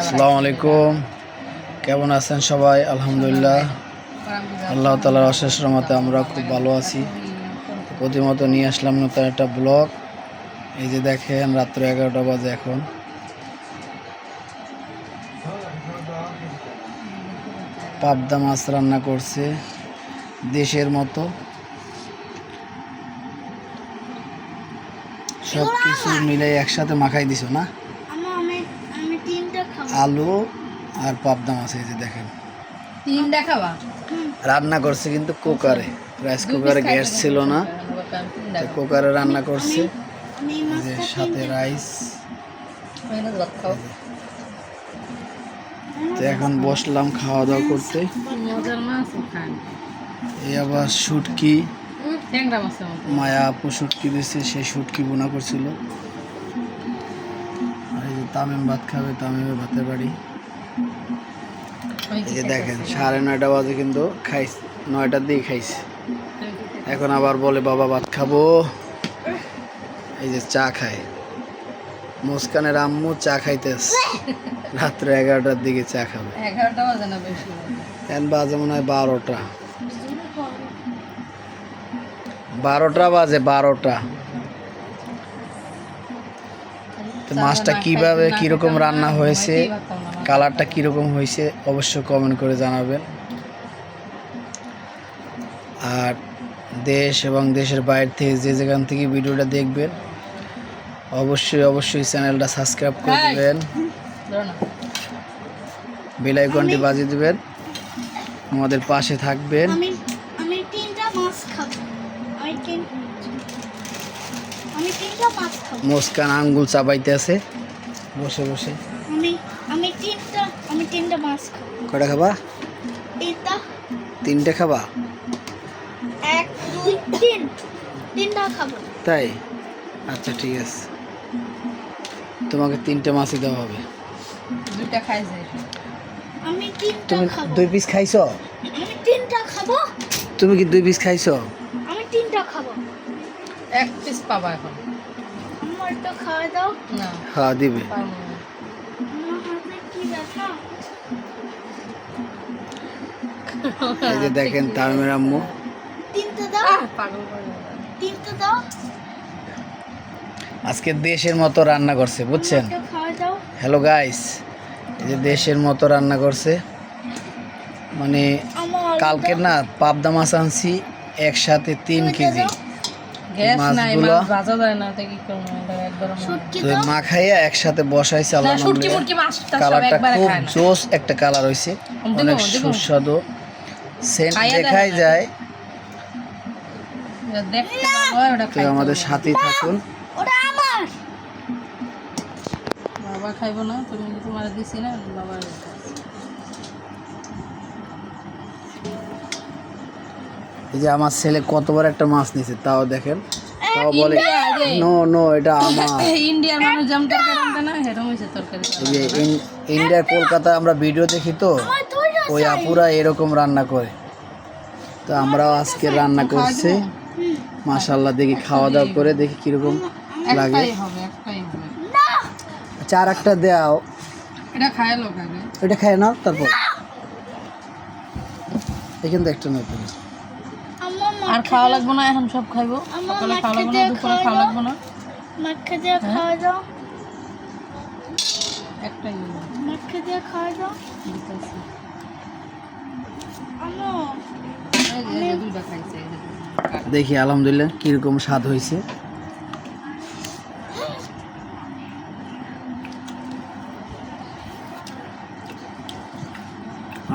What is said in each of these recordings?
আসসালামু আলাইকুম। কেমন আছেন সবাই? আলহামদুলিল্লাহ। আল্লাহ তালার অশেষ রহমতে আমরা খুব ভালো আছি। প্রতিমত নিয়ে আসলাম নতুন একটা ব্লগ। এই যে দেখেন, রাত্র এগারোটা বাজে এখন। পাবদা মাছ রান্না করছে দেশের মতো। সব কিছু মিলে একসাথে মাখাই দিছো না? আলু আর পাবদা মাছ এই যে দেখেন। তিন দেখাবা? রান্না করছে কিন্তু কুকারে। রাইস কুকারে গ্যাস ছিল না। কুকারে রান্না করছে। যে সাথে রাইস। তো এখন বসলাম খাওয়া দাওয়া করতে। মজার মাছ খান এই আবার শুটকি। মায়া আপু শুটকি দিচ্ছে সেই শুটকি বোনা করছিল। তামিম ভাত খাবে তামিমের ভাতের বাড়ি। এই যে দেখেন সাড়ে নয়টা বাজে কিন্তু খাইছে নয়টার দিকে খাইছে। এখন আবার বলে বাবা ভাত খাব। এই যে চা খায়। মুস্কানের আম্মু চা খাইতেস রাত্রে এগারোটার দিকে চা খাবে। এগারোটা বাজে না বেশি এখন বাজে মনে হয় বারোটা। বারোটা বাজে বারোটা তো মাছটা কীভাবে কীরকম রান্না হয়েছে কালারটা কীরকম হয়েছে অবশ্যই কমেন্ট করে জানাবেন। আর দেশ এবং দেশের বাইরে থেকে যে যেখান থেকে ভিডিওটা দেখবেন অবশ্যই অবশ্যই চ্যানেলটা সাবস্ক্রাইব করে। দেবেন। ধরো না। বেল আইকনটি বাজিয়ে দেবেন। আমাদের পাশে থাকবেন। মুস্কান আঙ্গুল চাপাইতে আছে। বসে বসে। আমি আমি তিনটা আমি তিনটা মাছ খাব। কটা খাবা? তিনটা। তিনটে খাবা? এক দুই তিন। তিনটা খাব। তাই? আচ্ছা ঠিক আছে। তোমাকে তিনটে মাছই দেওয়া হবে। দুইটা খাইছে আমি তিনটা খাব। দুই পিস খাইছো? আমি তিনটা খাব। তুমি কি দুই পিস খাইছো? আমি তিনটা খাব। এক পিস পাবা এখন আমার একটা খাওয়া দাও না হ্যাঁ দিবে। এই যে দেখেন তামিমের আম্মু। আজকে দেশের মতো রান্না করছে বুঝছেন? একটা খাওয়া দাও। হ্যালো গাইস এই যে দেশের মতো রান্না করছে। মানে আমার কালকে না পাবদা মাছ আনছি একসাথে তিন কেজি। গ্যাস নাই মাছ ভাজা যায় না তো কি করব? এটা একবার তো মাখাইয়া একসাথে বসাইছে আল্লাহ শুটকি মুটকি মাছটা সব কালারটা একবারে খুব খায় না। জোস একটা কালার অনেক সুস্বাদু। সেন্ট দেখাই যায়। দেখতে ভালো ওটা তো আমাদের। সাথেই থাকুন। ওটা আমার! বাবা খাইবো না তুমি তোমার দিছি না? বাবা এই যে আমার ছেলে কতবার একটা মাছ নিছে তাও দেখেন। তাও বলে ইন্ডিয়া, নো নো এটা আমার। ইন্ডিয়ার মানুষ যেমন তরকারি না হেরম তরকারি এই যে ইন- ইন্ডিয়ার কলকাতায় আমরা ভিডিও দেখি তো ওই আপুরা এরকম রান্না করে। তো আমরাও আজকে রান্না করছি। মাশাল্লাহ দেখি খাওয়া দাওয়া করে দেখি কীরকম লাগে। আর একটা দেও। এটা খায় লোক আগে। এটা খায় না তারপর। এখান থেকে একটা নতুন আর খাওয়া লাগবে না এখন সব খাইবো। সকালে খাওয়া লাগবে না দুপুরে খাওয়া লাগবে না। মাকে দিয়ে হ্যাঁ? খাওয়া দাও। একটাই। মাকে দিয়ে খাওয়া দাও। যে দুইটা। দেখি আলহামদুলিল্লাহ কীরকম স্বাদ হয়েছে।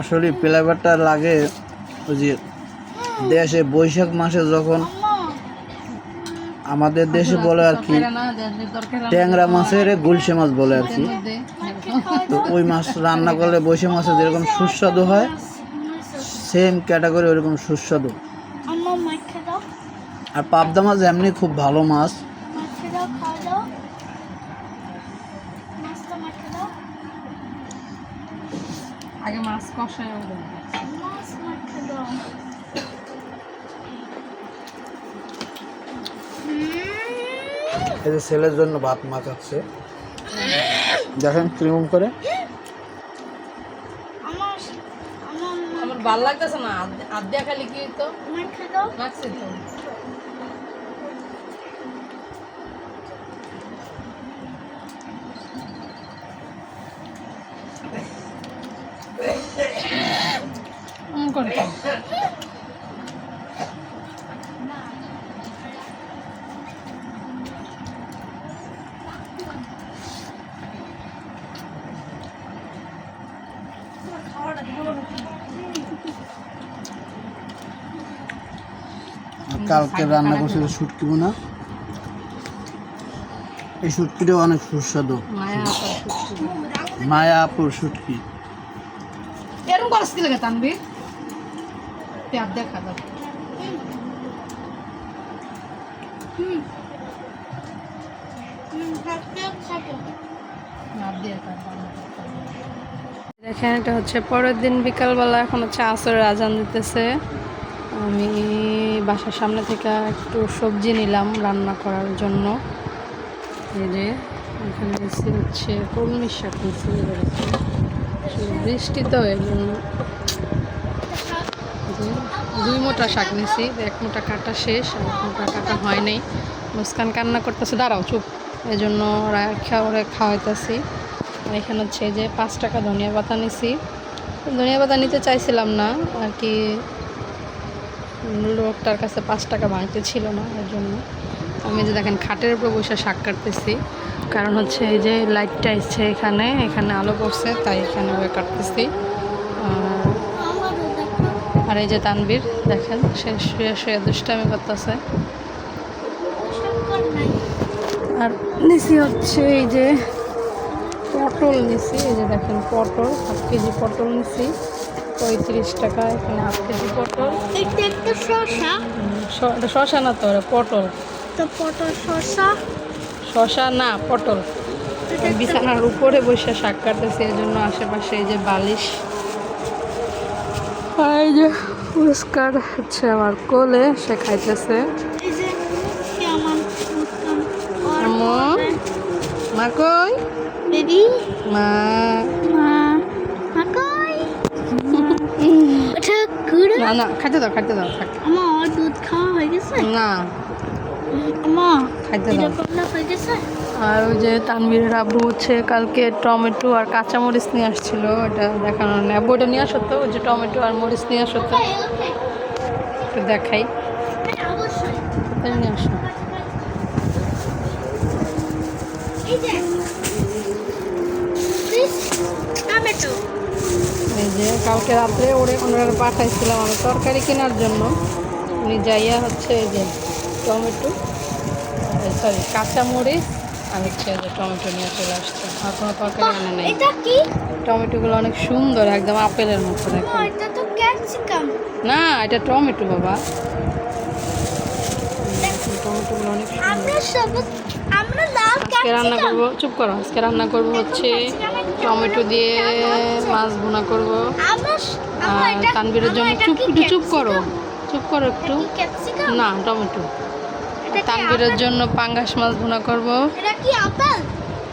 আসলে ফ্লেভারটা লাগে ওই যে দেশে বৈশাখ মাসে যখন আমাদের দেশে বলে আর কি ট্যাংরা মাছের গুলশে মাছ বলে আর কি। তো ওই মাছ রান্না করলে বৈশাখ মাছে যেরকম সুস্বাদু হয় সেম ক্যাটাগরি ওরকম সুস্বাদু। আর পাবদা মাছ এমনি খুব ভালো মাছ। আগে মাছ কষায় এই যে ছেলের জন্য ভাত মাখাচ্ছে। দেখেন কীরকম করে। আমার ভালো লাগতেছে না। আদ্যা খালি কি তো? মাখছে তো। কালকে রান্না করছিল শুটকি বোনা। এই শুটকিটাও অনেক সুস্বাদু। মায়াপুর শুটকি। এরকম করস কি লাগে পেঁয়াজ দেখা। দেখেন এটা হচ্ছে পরের দিন বিকালবেলা এখন হচ্ছে আসরের আজান দিতেছে। আমি বাসার সামনে থেকে একটু সবজি নিলাম রান্না করার জন্য। এই যে, এখানে এসে হচ্ছে কলমি শাক বৃষ্টি তো দুই মোটা শাক নিছি এক মোটা কাটা শেষ আর এক মোটা কাটা হয় নাই। মুস্কান কান্না করতেছে, দাঁড়াও চুপ। এই জন্য ওরা খাওয়াইতেছি। আর এখানে হচ্ছে যে পাঁচ টাকা ধনিয়া পাতা নিছি। ধনিয়া পাতা নিতে চাইছিলাম না, আর কি লোকটার কাছে পাঁচ টাকা ভাঙতে ছিল না, এর জন্য। আমি যে দেখেন, খাটের উপর বসে শাক কাটতেছি। কারণ হচ্ছে এই যে লাইটটা এসছে এখানে এখানে আলো পড়ছে, তাই এখানে ওয়ে কাটতেছি। আর এই যে তানবীর দেখেন, সে শুয়ে শুয়ে দুষ্টামি করতেছে। আর নিচি হচ্ছে এই যে পটল নিছি এই যে দেখেন, পটল, হাফ কেজি পটল নিছি পঁয়ত্রিশ টাকা এখানে হাফ কেজি পটল। এটা একটা শসা। উম, শ- এটা শশা না তো পটল। তো পটল শসা। শশা না পটল। বিছানার উপরে বসে শাক কাটতেছি এই জন্য আশেপাশে এই যে বালিশ। আর এই যে পুরস্কার হচ্ছে আমার কোলে সে খাইতেছে। মা কই? মা। না না খাইতে দাও খাইতে দাও থাক। আমার দুধ খাওয়া হয়ে গেছে? না। আমা খাইতে এটা দাও। হয়ে গেছে? আর ওই যে তানবীরের আব্বু হচ্ছে কালকে টমেটো আর কাঁচামরিচ নিয়ে আসছিল ওটা দেখানো নেই। আব্বু ওটা নিয়ে আসো তো ওই যে টমেটো আর মরিচ নিয়ে আসো তো। ওকে ওকে। একটু দেখাই। হ্যাঁ, নিয়ে আসো। এই যে যে কালকে রাত্রে ওরে ওনারা পাঠাইছিলাম আমি তরকারি কেনার জন্য। উনি যাইয়া হচ্ছে যে টমেটো সরি কাঁচামরিচ আর হচ্ছে যে টমেটো নিয়ে চলে আসছে। আর কোনো তরকারি আনে নেই। টমেটোগুলো অনেক সুন্দর একদম আপেলের মতো দেখো। না এটা টমেটো বাবা। টমেটোগুলো অনেক সুন্দর। আজকে রান্না করব চুপ করো আজকে রান্না করব হচ্ছে টমেটো দিয়ে মাছ ভুনা করব। আর তানবীরের জন্য চুপ একটু চুপ করো। চুপ করো একটু। না টমেটো। তানবীরের জন্য পাঙ্গাস মাছ ভুনা করব।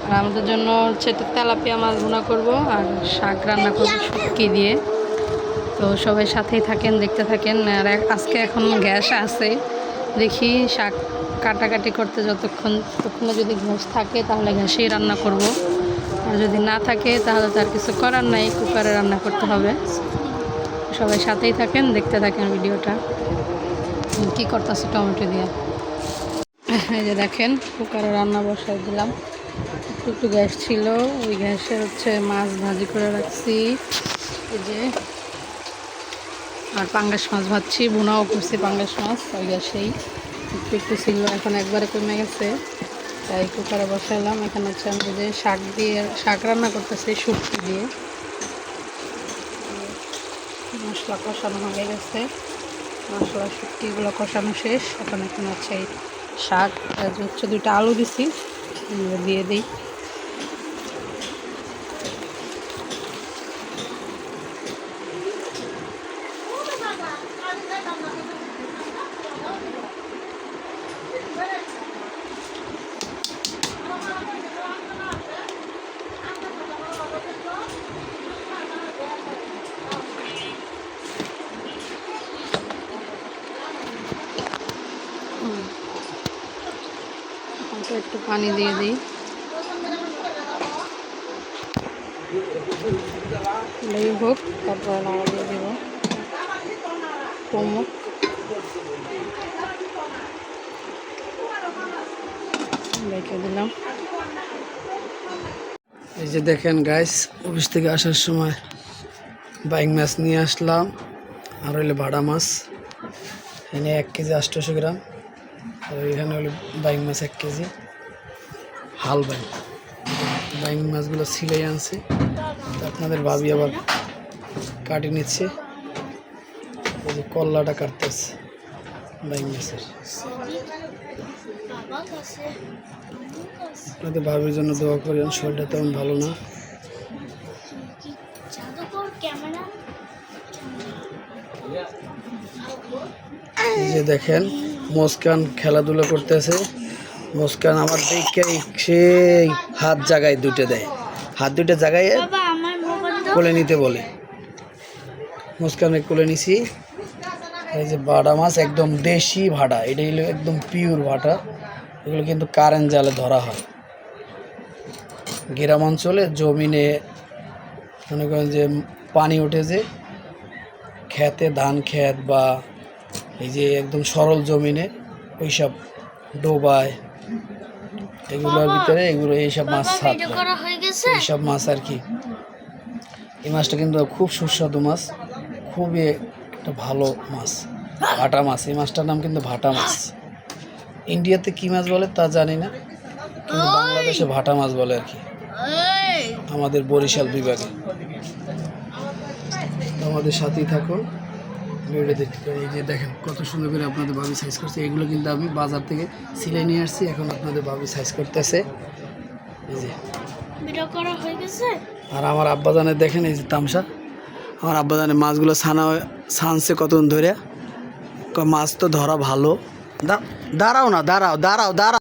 আর আমাদের জন্য হচ্ছে তেলাপিয়া মাছ ভুনা করব। আর শাক রান্না করব শুটকি দিয়ে। তো সবাই সাথেই থাকেন দেখতে থাকেন। আর আজকে এখন গ্যাস আছে। দেখি শাক কাটাকাটি করতে যতক্ষণ ততক্ষণে যদি গ্যাস থাকে তাহলে গ্যাসেই রান্না করব। আর যদি না থাকে, তাহলে তার কিছু করার নাই, কুকারে রান্না করতে হবে। সবাই সাথেই থাকেন, দেখতে থাকেন ভিডিওটা। কি করতেছে টমেটো দিয়ে? এই যে দেখেন, কুকারে রান্না বসাই দিলাম। একটু একটু গ্যাস ছিল, ওই গ্যাসে হচ্ছে মাছ ভাজি করে রাখছি। এই যে, আর পাঙ্গাস মাছ ভাজছি বোনাও করছি পাঙ্গাস মাছ, ওই গ্যাসেই। একটু একটু ছিল, এখন একবারে কমে গেছে। তাই কুকারে বসালাম এখানে হচ্ছে আমি যে শাক দিয়ে, শাক রান্না করতেছি শুক্তি দিয়ে। মশলা কষানো হয়ে গেছে। মশলা, শুটকিগুলো কষানো শেষ। এখন এখন হচ্ছে এই শাক হচ্ছে দুইটা আলু দিছি। দিয়ে দিই। তো একটু পানি দিয়ে দিই। এই হোক, তারপরে নাড়া দিয়ে দেবো। কমুক রেখে দিলাম। এই যে দেখেন গাইস অফিস থেকে আসার সময় বাইক মাছ নিয়ে আসলাম, আর হইলে ভাড়া মাছ। এনে এক কেজি আটশোশো গ্রাম, আর এখানে হলো বাইক মাছ এক কেজি। হাল বাইক বাইক মাছগুলো সিলাই আনছে। আপনাদের ভাবি আবার কাটি নিচ্ছে। এই যে কল্লাটা কাটতেছে বাইক মাছের। আপনাদের ভাবির জন্য দোয়া করেন, শরীরটা তেমন ভালো না। যে দেখেন, মুস্কান খেলাধুলা করতেছে। মুস্কান আমার দেখে সেই হাত জাগায় দুটো দেয়। হাত দুটো জাগায় কোলে নিতে বলে। মুস্কানে কোলে নিছি। এই যে ভাড়া মাছ একদম দেশি ভাড়া এটা হলো একদম পিওর ভাটা। এগুলো কিন্তু কারেন্ট জালে ধরা হয়। গ্রাম অঞ্চলে জমিনে মনে করেন যে পানি উঠেছে খেতে ধান ক্ষেত বা এই যে একদম সরল জমিনে ওইসব ডোবায়। এগুলোর ভিতরে এগুলো এইসব মাছ এইসব মাছ আর কি। এই মাছটা কিন্তু খুব সুস্বাদু মাছ খুবই একটা ভালো মাছ ভাটা মাছ। এই মাছটার নাম কিন্তু ভাটা মাছ। ইন্ডিয়াতে কি মাছ বলে তা জানি না কিন্তু বাংলাদেশে ভাটা মাছ বলে আর কি। আমাদের বরিশাল বিভাগে। আমাদের সাথেই থাকুন। ভিডিও দেখতে পারেন। এই যে দেখেন কত সুন্দর করে আপনাদের ভাবি সাইজ করছে। এগুলো কিন্তু আমি বাজার থেকে সিলাই নিয়ে আসছি। এখন আপনাদের ভাবি সাইজ করতেছে। এই যে। ভিডিও করা হয়ে গেছে? আর আমার আব্বাজানের দেখেন এই যে তামসা। আমার আব্বাজানের মাছগুলো ছানা ছানছে কতক্ষণ ধরে। মাছ তো ধরা ভালো। দাঁড়াও না দাঁড়াও দাঁড়াও দাঁড়াও।